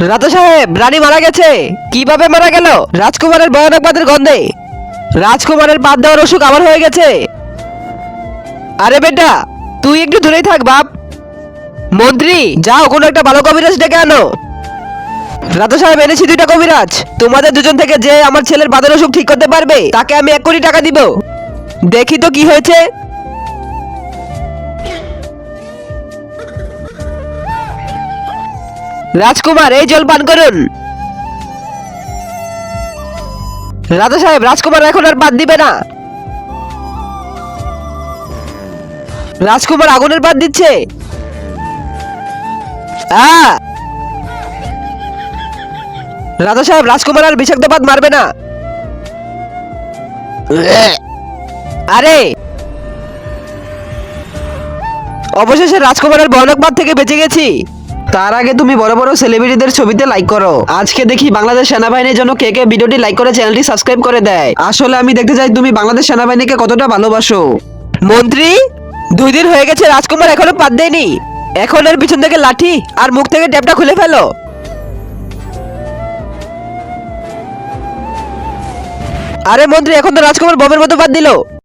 রাজা সাহেব, রানী মারা গেছে। কীভাবে মারা গেল? রাজকুমারের ভয়ানক বাদের গন্ধে। রাজকুমারের বাদ দেওয়ার অসুখ আমার হয়ে গেছে। আরে বেটা, তুই একটু দূরেই থাক, বাপ। মন্ত্রী, যাও, কোনো একটা ভালো কবিরাজ ডেকে আনো। রাজা সাহেব, এনেছি দুইটা কবিরাজ। তোমাদের দুজন থেকে যে আমার ছেলের বাদের অসুখ ঠিক করতে পারবে, তাকে আমি এক কোটি টাকা দিব। দেখি তো কি হয়েছে। রাজকুমার, এই জল পান করুন। রাজা সাহেব, রাজকুমার এখন আর বাদ দিবে না। রাজকুমার আগুনের বাদ দিচ্ছে! রাজা সাহেব, রাজকুমার আর বিষাক্ত বাদ মারবে না। আরে! অবশেষে রাজকুমারের ভয়ানক বাদ থেকে বেঁচে গেছি। তার আগে তুমি বড় বড় সেলিব্রিটিদের ছবিতে লাইক করো। আজকে দেখি বাংলাদেশ সেনাবাহিনীর জন্য কে কে ভিডিওটি লাইক করে চ্যানেলটি সাবস্ক্রাইব করে দেয়। আসলে আমি দেখতে চাই তুমি বাংলাদেশ সেনাবাহিনীকে কতটা ভালোবাসো। মন্ত্রী, দুই দিন হয়ে গেছে, রাজকুমার এখনও পাত দেয়নি। এখন এর পিছন থেকে লাঠি আর মুখ থেকে ট্যাপটা খুলে ফেলো। আরে মন্ত্রী, এখন তো রাজকুমার বমের মতো বাদ দিল।